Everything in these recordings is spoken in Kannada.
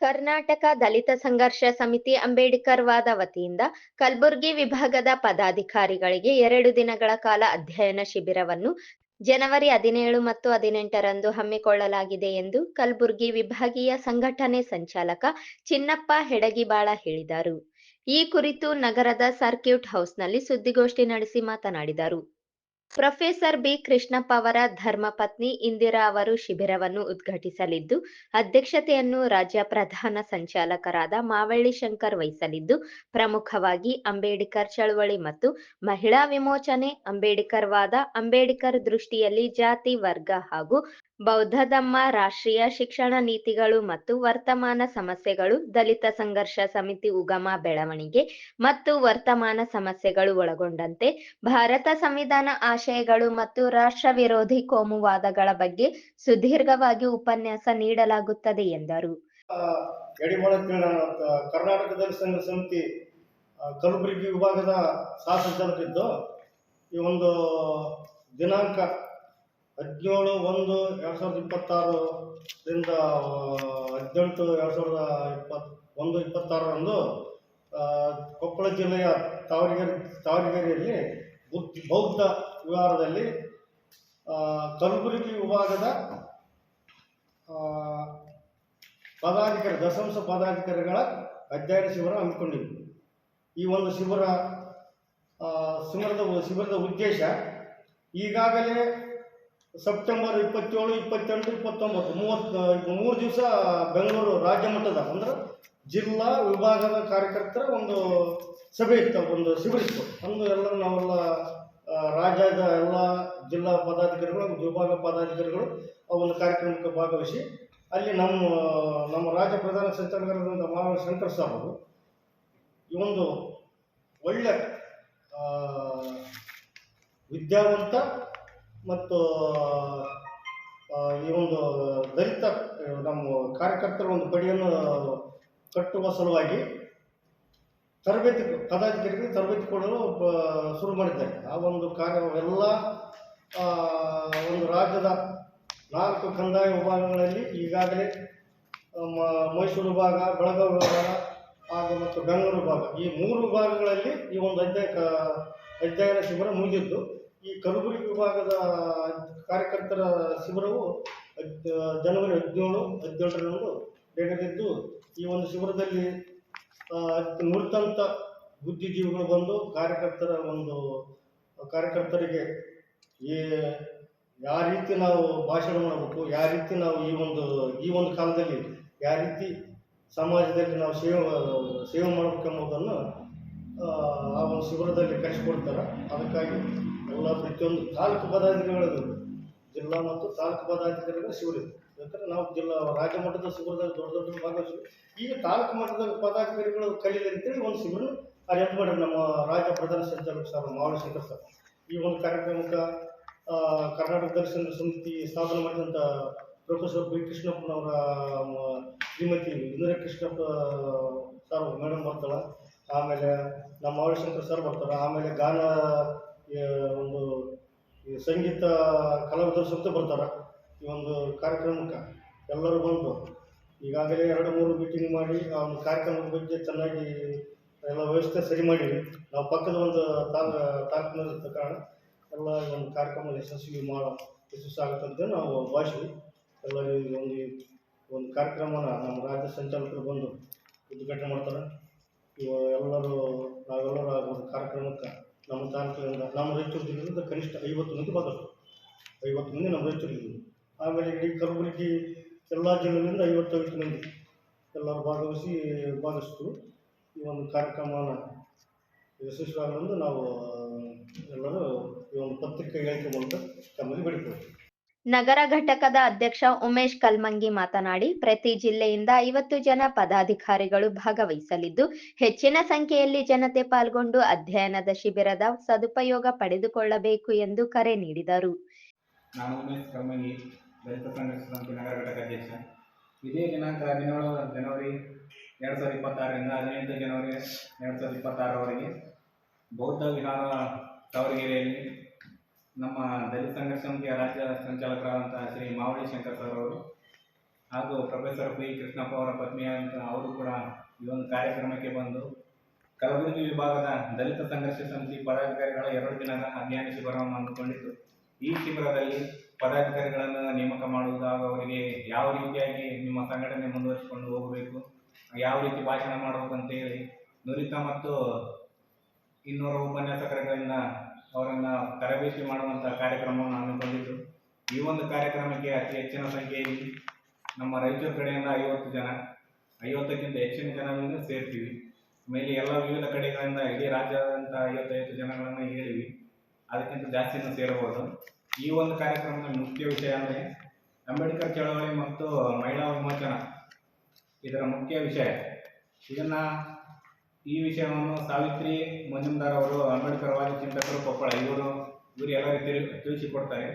ಕರ್ನಾಟಕ ದಲಿತ ಸಂಘರ್ಷ ಸಮಿತಿ ಅಂಬೇಡ್ಕರ್ ವಾದ ವತಿಯಿಂದ ಕಲಬುರಗಿ ವಿಭಾಗದ ಪದಾಧಿಕಾರಿಗಳಿಗೆ ಎರಡು ದಿನಗಳ ಕಾಲ ಅಧ್ಯಯನ ಶಿಬಿರವನ್ನು ಜನವರಿ ಹದಿನೇಳು ಮತ್ತು ಹದಿನೆಂಟರಂದು ಹಮ್ಮಿಕೊಳ್ಳಲಾಗಿದೆ ಎಂದು ಕಲಬುರಗಿ ವಿಭಾಗೀಯ ಸಂಘಟನೆ ಸಂಚಾಲಕ ಚಿನ್ನಪ್ಪ ಹೆಡಗಿಬಾಳ ಹೇಳಿದರು. ಈ ಕುರಿತು ನಗರದ ಸರ್ಕ್ಯೂಟ್ ಹೌಸ್ನಲ್ಲಿ ಸುದ್ದಿಗೋಷ್ಠಿ ನಡೆಸಿ ಮಾತನಾಡಿದರು. Professor B. ಕೃಷ್ಣಪ್ಪ ಅವರ ಧರ್ಮಪತ್ನಿ ಇಂದಿರಾ ಅವರು ಶಿಬಿರವನ್ನು ಉದ್ಘಾಟಿಸಲಿದ್ದು, ಅಧ್ಯಕ್ಷತೆಯನ್ನು ರಾಜ್ಯ ಪ್ರಧಾನ ಸಂಚಾಲಕರಾದ ಮಾವಳ್ಳಿ ಶಂಕರ್ ವಹಿಸಲಿದ್ದು, ಪ್ರಮುಖವಾಗಿ ಅಂಬೇಡ್ಕರ್ ಚಳವಳಿ ಮತ್ತು ಮಹಿಳಾ ವಿಮೋಚನೆ, ಅಂಬೇಡ್ಕರ್ ವಾದ, ಅಂಬೇಡ್ಕರ್ ದೃಷ್ಟಿಯಲ್ಲಿ ಜಾತಿ, ವರ್ಗ ಹಾಗೂ ಬೌದ್ಧ ಧಮ್ಮ ರಾಷ್ಟ್ರೀಯ ಶಿಕ್ಷಣ ನೀತಿಗಳು ಮತ್ತು ವರ್ತಮಾನ ಸಮಸ್ಯೆಗಳು, ದಲಿತ ಸಂಘರ್ಷ ಸಮಿತಿ ಉಗಮ ಬೆಳವಣಿಗೆ ಮತ್ತು ವರ್ತಮಾನ ಸಮಸ್ಯೆಗಳು ಒಳಗೊಂಡಂತೆ ಭಾರತ ಸಂವಿಧಾನ ಆಶಯಗಳು ಮತ್ತು ರಾಷ್ಟ್ರ ವಿರೋಧಿ ಕೋಮುವಾದಗಳ ಬಗ್ಗೆ ಸುದೀರ್ಘವಾಗಿ ಉಪನ್ಯಾಸ ನೀಡಲಾಗುತ್ತದೆ ಎಂದರು. ಕರ್ನಾಟಕ ಸಂಘ ಸಮಿತಿ ಕಲಬುರಗಿ ವಿಭಾಗದ ಈ ಒಂದು ದಿನಾಂಕ ಹದಿನೇಳು ಒಂದು ಎರಡು ಸಾವಿರದ ಇಪ್ಪತ್ತಾರರಿಂದ ಹದಿನೆಂಟು ಎರಡು ಸಾವಿರದ ಇಪ್ಪತ್, ಒಂದು ಇಪ್ಪತ್ತಾರರಂದು ಕೊಪ್ಪಳ ಜಿಲ್ಲೆಯ ತಾವರಗೆರೆ ತಾವರಗೆರೆಯಲ್ಲಿ ಬುದ್ಧ, ಬೌದ್ಧ ವಿಹಾರದಲ್ಲಿ ಕಲಬುರಗಿ ವಿಭಾಗದ ಪದಾಧಿಕಾರಿ, ದಶಾಂಶ ಪದಾಧಿಕಾರಿಗಳ ಅಧ್ಯಯನ ಶಿಬಿರ ಹಮ್ಮಿಕೊಂಡಿದ್ವಿ. ಈ ಒಂದು ಶಿಬಿರ ಶಿಬಿರದ ಶಿಬಿರದ ಉದ್ದೇಶ ಈಗಾಗಲೇ ಸೆಪ್ಟೆಂಬರ್ ಇಪ್ಪತ್ತೇಳು ಇಪ್ಪತ್ತೆಂಟು ಇಪ್ಪತ್ತೊಂಬತ್ತು, ಮೂವತ್ತು ಮೂರು ದಿವಸ ಬೆಂಗಳೂರು ರಾಜ್ಯ ಮಟ್ಟದ ಅಂದ್ರೆ ಜಿಲ್ಲಾ ವಿಭಾಗದ ಕಾರ್ಯಕರ್ತರ ಒಂದು ಸಭೆ ಇತ್ತು, ಒಂದು ಶಿಬಿರ ಇತ್ತು. ಅಂದು ಎಲ್ಲರೂ ನಾವೆಲ್ಲ ರಾಜ್ಯದ ಎಲ್ಲ ಜಿಲ್ಲಾ ಪದಾಧಿಕಾರಿಗಳು, ವಿಭಾಗ ಪದಾಧಿಕಾರಿಗಳು ಆ ಒಂದು ಕಾರ್ಯಕ್ರಮಕ್ಕೆ ಭಾಗವಹಿಸಿ ಅಲ್ಲಿ ನಮ್ಮ ನಮ್ಮ ರಾಜ್ಯ ಪ್ರಧಾನ ಸಂಚಾಲಕರಾದಂಥ ಮಾನವ ಶಂಕರ್ ಸಾಬ್ ಅವರು ಈ ಒಂದು ಒಳ್ಳೆ ವಿದ್ಯಾವಂತ ಮತ್ತು ಈ ಒಂದು ದಲಿತ ನಮ್ಮ ಕಾರ್ಯಕರ್ತರ ಒಂದು ಪಡಿಯನ್ನು ಕಟ್ಟುವ ಸಲುವಾಗಿ ತರಬೇತಿ, ಪದಾಧಿಕಾರಿಗಳಿಗೆ ತರಬೇತಿ ಕೊಡಲು ಶುರು ಮಾಡಿದ್ದಾರೆ. ಆ ಒಂದು ಕಾರ್ಯ, ಎಲ್ಲ ಒಂದು ರಾಜ್ಯದ ನಾಲ್ಕು ಕಂದಾಯ ವಿಭಾಗಗಳಲ್ಲಿ ಈಗಾಗಲೇ ಮೈಸೂರು ವಿಭಾಗ, ಬೆಳಗಾವಿ ವಿಭಾಗ ಹಾಗೂ ಮತ್ತು ಬೆಂಗಳೂರು ವಿಭಾಗ ಈ ಮೂರು ವಿಭಾಗಗಳಲ್ಲಿ ಈ ಒಂದು ಅಧ್ಯಯ ಕ- ಅಧ್ಯಯನ ಶಿಬಿರ ಮುಗಿದಿದ್ದು ಈ ಕಲಬುರಗಿ ವಿಭಾಗದ ಕಾರ್ಯಕರ್ತರ ಶಿಬಿರವು ಜನವರಿ ಹದಿನೇಳು ಹದಿನೇಳರಂದು ನಡೆದಿದ್ದು ಈ ಒಂದು ಶಿಬಿರದಲ್ಲಿ ನುರಿತಂತ ಬುದ್ಧಿಜೀವಿಗಳು ಬಂದು ಕಾರ್ಯಕರ್ತರ ಒಂದು ಕಾರ್ಯಕರ್ತರಿಗೆ ಈ ಯಾವ ರೀತಿ ನಾವು ಭಾಷಣ ಮಾಡಬೇಕು ಯಾವ ರೀತಿ ನಾವು ಈ ಒಂದು ಈ ಒಂದು ಕಾಲದಲ್ಲಿ ಯಾವ ರೀತಿ ಸಮಾಜದಲ್ಲಿ ನಾವು ಸೇವೆ ಸೇವೆ ಮಾಡಬೇಕೆಂಬುದನ್ನು ಆ, ಒಂದು ಶಿಬಿರದಲ್ಲಿ ಕಲಿಸ್ಕೊಡ್ತಾರೆ ಅದಕ್ಕಾಗಿ ಎಲ್ಲ ಪ್ರತಿಯೊಂದು ತಾಲೂಕು ಪದಾಧಿಕಾರಿಗಳು ಜಿಲ್ಲಾ ಮತ್ತು ತಾಲೂಕು ಪದಾಧಿಕಾರಿಗಳ ಶಿಬಿರ ಯಾಕಂದ್ರೆ ನಾವು ಜಿಲ್ಲಾ ರಾಜ್ಯ ಮಟ್ಟದ ಶಿಬಿರದಲ್ಲಿ ದೊಡ್ಡ ದೊಡ್ಡ ಭಾಗವಹಿಸಿ ಈಗ ತಾಲೂಕು ಮಟ್ಟದ ಪದಾಧಿಕಾರಿಗಳು ಕಲೀಲಿ ಅಂತೇಳಿ ಒಂದು ಶಿಬಿರ ಅರೇಂಜ್ ಮಾಡಿದ್ರು ನಮ್ಮ ರಾಜ್ಯ ಪ್ರಧಾನ ಸಂಚಾಲಕ ಸರ್ ಮಾವಳಿ ಶಂಕರ್ ಸರ್ ಈ ಒಂದು ಕಾರ್ಯಕ್ರಮಕ್ಕೆ ಕರ್ನಾಟಕ ದರ್ಶನ ಸಮಿತಿ ಸ್ಥಾಪನೆ ಮಾಡಿದಂಥ ಪ್ರೊಫೆಸರ್ ಬಿ ಕೃಷ್ಣಪ್ಪನವರ ಶ್ರೀಮತಿ ಇಂದಿರಾ ಕೃಷ್ಣಪ್ಪ ಸರ್ ಮೇಡಮ್ ಬರ್ತಾಳೆ. ಆಮೇಲೆ ನಮ್ಮ ಮಾವಳಿ ಶಂಕರ್ ಸರ್ ಬರ್ತಾರೆ ಆಮೇಲೆ ಗಾನ ಒಂದು ಈ ಸಂಗೀತ ಕಲಾವಿದರು ಬರ್ತಾರೆ. ಈ ಒಂದು ಕಾರ್ಯಕ್ರಮಕ್ಕೆ ಎಲ್ಲರೂ ಬಂದು ಈಗಾಗಲೇ ಎರಡು ಮೂರು ಮೀಟಿಂಗ್ ಮಾಡಿ, ಆ ಒಂದು ಕಾರ್ಯಕ್ರಮದ ಬಗ್ಗೆ ಚೆನ್ನಾಗಿ ಎಲ್ಲ ವ್ಯವಸ್ಥೆ ಸರಿ ಮಾಡಿವಿ ನಾವು ಪಕ್ಕದ ಒಂದು ತಾಲ್ ತಾಲೂಕಿನಲ್ಲಿದ್ದ ಕಾರಣ ಎಲ್ಲ ಈ ಒಂದು ಕಾರ್ಯಕ್ರಮ ಯಶಸ್ವಿ ಮಾಡೋ, ಯಶಸ್ವಿ ಆಗುತ್ತಂತ ನಾವು ಭಾಷೆ ಎಲ್ಲರೂ ಈ ಒಂದು ಒಂದು ಕಾರ್ಯಕ್ರಮನ ನಮ್ಮ ರಾಜ್ಯ ಸಂಚಾಲಕರು ಬಂದು ಉದ್ಘಾಟನೆ ಮಾಡ್ತಾರೆ. ಇವ ಎಲ್ಲರೂ, ನಾವೆಲ್ಲರೂ ಆ ಒಂದು ಕಾರ್ಯಕ್ರಮಕ್ಕೆ ನಮ್ಮ ತಾಲೂಕಿನಿಂದ ನಮ್ಮ ರಾಯಚೂರು ಜಿಲ್ಲೆಯಿಂದ ಕನಿಷ್ಠ ಐವತ್ತು ಮಂದಿ ಭಾಗವಹಿಸ್ತಾರೆ ಐವತ್ತು ಮಂದಿ ನಮ್ಮ ರೈತರು ಇಲ್ಲಿ ಆಮೇಲೆ ಇಡೀ ಕಲಬುರಗಿ ಎಲ್ಲ ಜಿಲ್ಲೆಯಿಂದ ಐವತ್ತೈದು ಮಂದಿ ಎಲ್ಲರೂ ಭಾಗವಹಿಸಿ ಭಾಗಿಸ್ತು ಈ ಒಂದು ಕಾರ್ಯಕ್ರಮನ ಯಶಸ್ವಿಯಾಗಲೆಂದು ನಾವು ಎಲ್ಲರೂ ಈ ಒಂದು ಪತ್ರಿಕೆ ಹೇಳಿಕೆ ಮೂಲಕ ತಮ್ಮಲ್ಲಿ ಬೇಡಿಕೊಳ್ಳುತ್ತೇವೆ ನಗರ ಘಟಕದ ಅಧ್ಯಕ್ಷ ಉಮೇಶ್ ಕಲ್ಮಂಗಿ ಮಾತನಾಡಿ, ಪ್ರತಿ ಜಿಲ್ಲೆಯಿಂದ ಐವತ್ತು ಜನ ಪದಾಧಿಕಾರಿಗಳು ಭಾಗವಹಿಸಲಿದ್ದು, ಹೆಚ್ಚಿನ ಸಂಖ್ಯೆಯಲ್ಲಿ ಜನತೆ ಪಾಲ್ಗೊಂಡು ಅಧ್ಯಯನದ ಶಿಬಿರದ ಸದುಪಯೋಗ ಪಡೆದುಕೊಳ್ಳಬೇಕು ಎಂದು ಕರೆ ನೀಡಿದರು. ನಾನು ಉಮೇಶ್ ಕಲ್ಮಂಗಿ, ದಲಿತ ಸಂಘರ್ಷ ಸಮಿತಿ ನಗರ ಘಟಕ ಅಧ್ಯಕ್ಷ. ಇದೇ ದಿನಾಂಕ ಹದಿನೇಳು ಜನವರಿ ಎರಡು ಸಾವಿರದ ಇಪ್ಪತ್ತಾರರಿಂದ ಹದಿನೆಂಟು ಜನವರಿ ಎರಡು ಸಾವಿರದ ಇಪ್ಪತ್ತಾರರವರೆಗೆ ಬೌದ್ಧ ವಿಹಾರ ತಾವರಗೆರೆಯಲ್ಲಿ ನಮ್ಮ ದಲಿತ ಸಂಘರ್ಷ ಸಮಿತಿಯ ರಾಜ್ಯ ಸಂಚಾಲಕರಾದಂತಹ ಶ್ರೀ ಮಾವಳಿ ಶಂಕರ್ ಸರ್ ಅವರು ಹಾಗೂ ಪ್ರೊಫೆಸರ್ ಪಿ ಕೃಷ್ಣಪ್ಪ ಅವರ ಪತ್ನಿಯಾದಂತಹ ಅವರು ಕೂಡ ಈ ಒಂದು ಕಾರ್ಯಕ್ರಮಕ್ಕೆ ಬಂದು ಕಲಬುರಗಿ ವಿಭಾಗದ ದಲಿತ ಸಂಘರ್ಷ ಸಮಿತಿ ಪದಾಧಿಕಾರಿಗಳ ಎರಡು ದಿನದ ಅಧ್ಯಯನ ಶಿಬಿರವನ್ನು ಹಮ್ಮಿಕೊಂಡಿತ್ತು ಈ ಶಿಬಿರದಲ್ಲಿ ಪದಾಧಿಕಾರಿಗಳನ್ನು ನೇಮಕ ಮಾಡುವುದು ಹಾಗೂ ಅವರಿಗೆ ಯಾವ ರೀತಿಯಾಗಿ ನಿಮ್ಮ ಸಂಘಟನೆ ಮುಂದುವರಿಸಿಕೊಂಡು ಹೋಗಬೇಕು, ಯಾವ ರೀತಿ ಭಾಷಣ ಮಾಡಬೇಕು ಅಂತೇಳಿ ನುರಿತ ಮತ್ತು ಇನ್ನೂರು ಉಪನ್ಯಾಸಕರುಗಳಿಂದ ಅವರನ್ನು ತರಬೇತಿ ಮಾಡುವಂಥ ಕಾರ್ಯಕ್ರಮವನ್ನು ಹಮ್ಮಿಕೊಂಡಿದ್ದು ಈ ಒಂದು ಕಾರ್ಯಕ್ರಮಕ್ಕೆ ಅತಿ ಹೆಚ್ಚಿನ ಸಂಖ್ಯೆಯಲ್ಲಿ ನಮ್ಮ ರೈತರ ಕಡೆಯಿಂದ ಐವತ್ತು ಜನ, ಐವತ್ತಕ್ಕಿಂತ ಹೆಚ್ಚಿನ ಜನರನ್ನು ಸೇರ್ತೀವಿ. ಆಮೇಲೆ ಎಲ್ಲ ವಿವಿಧ ಕಡೆಗಳಿಂದ ಇಡೀ ರಾಜ್ಯದಂತಹ ಐವತ್ತೈವತ್ತು ಜನಗಳನ್ನು ಹೇಳಿವಿ. ಅದಕ್ಕಿಂತ ಜಾಸ್ತಿನೂ ಸೇರಬಹುದು. ಈ ಒಂದು ಕಾರ್ಯಕ್ರಮದ ಮುಖ್ಯ ವಿಷಯ ಅಂದರೆ ಅಂಬೇಡ್ಕರ್ ಚಳವಳಿ ಮತ್ತು ಮಹಿಳಾ ವಿಮೋಚನ ಇದರ ಮುಖ್ಯ ವಿಷಯ. ಇದನ್ನು ಈ ವಿಷಯವನ್ನು ಸಾವಿತ್ರಿ ಮಂಜುಂದಾರ್ ಅವರು ಅಂಬೇಡ್ಕರ್ ವಾದಿ ಚಿಂತಕರು ಕೊಪ್ಪಳ ಇವರು ಇವರು ಎಲ್ಲ ರೀತಿಯಲ್ಲಿ ತಿಳಿಸಿಕೊಡ್ತಾರೆ.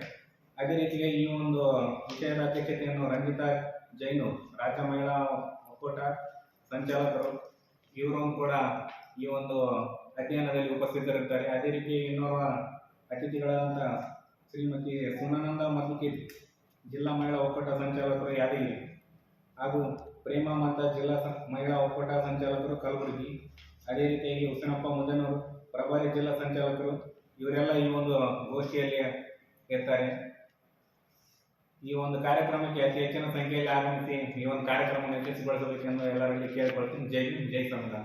ಅದೇ ರೀತಿಗೆ ಈ ಒಂದು ವಿಷಯದ ಅಧ್ಯಕ್ಷತೆಯನ್ನು ರಂಜಿತಾ ಜೈನು, ರಾಜ್ಯ ಮಹಿಳಾ ಒಕ್ಕೂಟ ಸಂಚಾಲಕರು ಇವರು ಕೂಡ ಈ ಒಂದು ಅಧ್ಯಯನದಲ್ಲಿ ಉಪಸ್ಥಿತರಿರ್ತಾರೆ. ಅದೇ ರೀತಿ ಇನ್ನೋರ್ವ ಅತಿಥಿಗಳಾದಂಥ ಶ್ರೀಮತಿ ಸುನಾನಂದ ಮತ್ತು ಜಿಲ್ಲಾ ಮಹಿಳಾ ಒಕ್ಕೂಟ ಸಂಚಾಲಕರು ಯಾದಗಿರಿ ಹಾಗೂ ಪ್ರೇಮ ಮತ, ಜಿಲ್ಲಾ ಮಹಿಳಾ ಒಕ್ಕೂಟ ಸಂಚಾಲಕರು ಕಲಬುರಗಿ. ಅದೇ ರೀತಿಯಾಗಿ ಹುಸೇನಪ್ಪ ಮುದನೂರು ಪ್ರಭಾರಿ ಜಿಲ್ಲಾ ಸಂಚಾಲಕರು, ಇವರೆಲ್ಲ ಈ ಒಂದು ಗೋಷ್ಠಿಯಲ್ಲಿ ಇರ್ತಾರೆ. ಈ ಒಂದು ಕಾರ್ಯಕ್ರಮಕ್ಕೆ ಅತಿ ಹೆಚ್ಚಿನ ಸಂಖ್ಯೆಯಲ್ಲಿ ಆಗಮಿಸಿ ಈ ಒಂದು ಕಾರ್ಯಕ್ರಮವನ್ನು ಯಶಸ್ವಿಗೊಳಿಸಬೇಕೆಂದು ಎಲ್ಲರಲ್ಲಿ ಕೇಳಿಕೊಳ್ತೀನಿ. ಜೈ ಜೈ ಸಂವಿಧಾನ.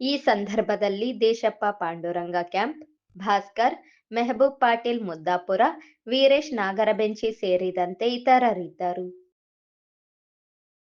ಈ ಸಂದರ್ಭದಲ್ಲಿ ದೇಶಪ್ಪ ಪಾಂಡುರಂಗ ಕ್ಯಾಂಪ್, ಭಾಸ್ಕರ್, ಮೆಹಬೂಬ್ ಪಾಟೀಲ್ ಮುದ್ದಾಪುರ, ವೀರೇಶ್ ನಾಗರಬೆಂಚಿ ಸೇರಿದಂತೆ ಇತರರಿದ್ದರು.